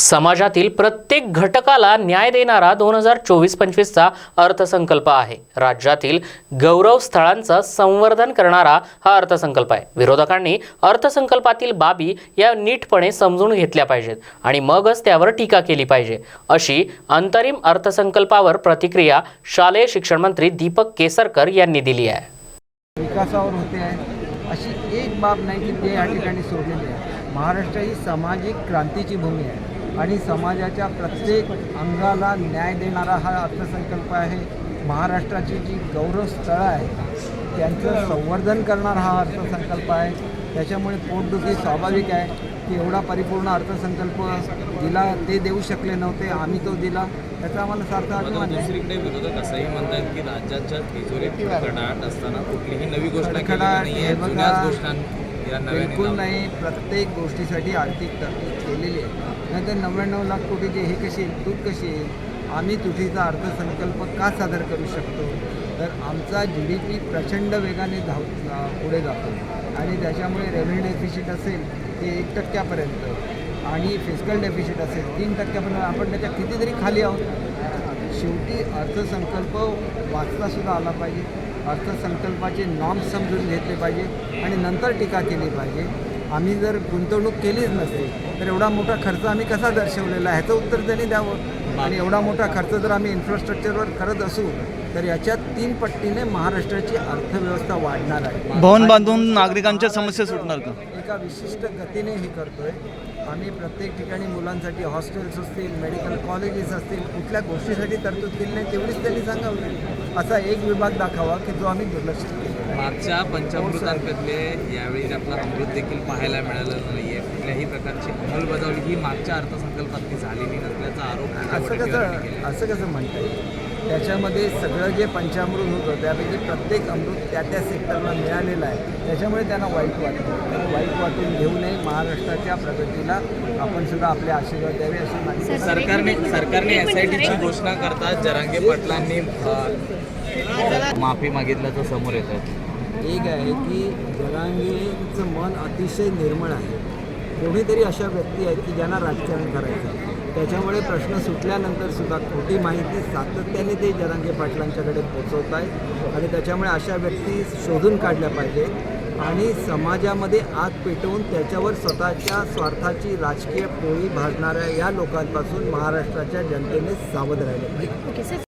समाजातील प्रत्येक घटकाला न्याय देणारा दोन हजार चोवीस पंचवीसचा अर्थसंकल्प आहे. राज्यातील गौरव स्थळांचं संवर्धन करणारा हा अर्थसंकल्प आहे. विरोधकांनी अर्थसंकल्पातील बाबी या नीटपणे समजून घेतल्या पाहिजेत आणि मगच त्यावर टीका केली पाहिजे अशी अंतरिम अर्थसंकल्पावर प्रतिक्रिया शालेय शिक्षण मंत्री दीपक केसरकर यांनी दिली आहे. विकासावर होते आहे. अशी एक बाब नाही की ते या ठिकाणी सोडलेली आहे. महाराष्ट्र ही सामाजिक क्रांतीची भूमी आहे. आणि समाजाच्या प्रत्येक अंगाला न्याय देणारा हा अर्थसंकल्प आहे. महाराष्ट्राची जी गौरव स्थळं आहेत त्यांचं संवर्धन करणारा हा अर्थसंकल्प आहे. त्याच्यामुळे पोटदुखी स्वाभाविक आहे की एवढा परिपूर्ण अर्थसंकल्प दिला ते देऊ शकले नव्हते आम्ही तो दिला. त्याचा आम्हाला सार्थ अभिमान आहे. दुसरीकडे विरोधक असंही म्हणतात की राज्याच्या तिजोरीत असताना कुठलीही नवी खडखडाट बिलकुल. नाही. प्रत्येक गोष्टीसाठी आर्थिक तरतूद केलेली आहे. नाहीतर नव्याण्णव लाख कोटीची हे कशी तूट कशी येईल आम्ही तुटीचा अर्थसंकल्प का सादर करू शकतो? तर आमचा जी डी पी प्रचंड वेगाने धाव पुढे जातो. आणि त्याच्यामुळे रेव्हेन्यू डेफिसिट असेल ते एक टक्क्यापर्यंत. आणि फिजिकल डेफिसिट असेल तीन टक्क्यापर्यंत आपण त्याच्या कितीतरी खाली आहोत. शेवटी अर्थसंकल्प वाचतासुद्धा आला पाहिजे. अर्थसंकल्पाचे नॉर्म्स समजून घेतले पाहिजे आणि नंतर टीका केली पाहिजे. आम्ही जर गुंतवणूक केलीच नसते तर एवढा मोठा खर्च आम्ही कसा दर्शवलेला आहे? ह्याचं उत्तर त्यांनी द्यावं. आणि एवढा मोठा खर्च जर आम्ही इन्फ्रास्ट्रक्चरवर करत असू तर याच्यात तीन पट्टीने महाराष्ट्राची अर्थव्यवस्था वाढणार आहे. भवन बांधून नागरिकांच्या समस्या सुटणार का? एका विशिष्ट गतीने हे करतोय. आम्ही प्रत्येक ठिकाणी मुलांसाठी हॉस्टेल्स असतील मेडिकल कॉलेजेस असतील कुठल्या गोष्टीसाठी तरतूद केली नाही तेवढीच त्यांनी सांगावी. असा एक विभाग दाखवा की जो आम्ही दुर्लक्षित केला. मागच्या पंचामृतांमधले यावेळी आपला अमृत देखील पाहायला मिळालं नाहीये कुठल्याही प्रकारची अंमलबजावणी ही मागच्या अर्थसंकल्पात ती झालेली नसल्याचा आरोप असं कसं. असं कसं म्हणता येईल? त्याच्यामध्ये सगळं जे पंचामृत होतं त्यापैकी प्रत्येक अमृत त्या त्या सेक्टरला मिळालेलं आहे. त्याच्यामुळे त्यांना वाईट वाटतं. त्यांना वाईट वाटून घेऊ नये महाराष्ट्राच्या प्रगतीला आपण सुद्धा आपले आशीर्वाद द्यावे अशी माझी सरकारने सरकारने एस आय टीची घोषणा करतात जरांगे पाटलांनी माफी मागितल्याचं समोर येतं एक आहे की जरांगेचं मन अतिशय निर्मळ आहे. कोणीतरी अशा व्यक्ती आहेत की ज्यांना राजकारण करायचं आहे. त्याच्यामुळे प्रश्न सुटल्यानंतर सुद्धा खोटी माहिती सातत्याने ते जरांगे पाटलांच्याकडे पोचवत आहेत. आणि त्याच्यामुळे अशा व्यक्ती शोधून काढल्या पाहिजे. आणि समाजामध्ये आत पेटवून त्याच्यावर स्वतःच्या स्वार्थाची राजकीय पोळी भाजणाऱ्या या लोकांपासून महाराष्ट्राच्या जनतेने सावध राहिले. पाहिजे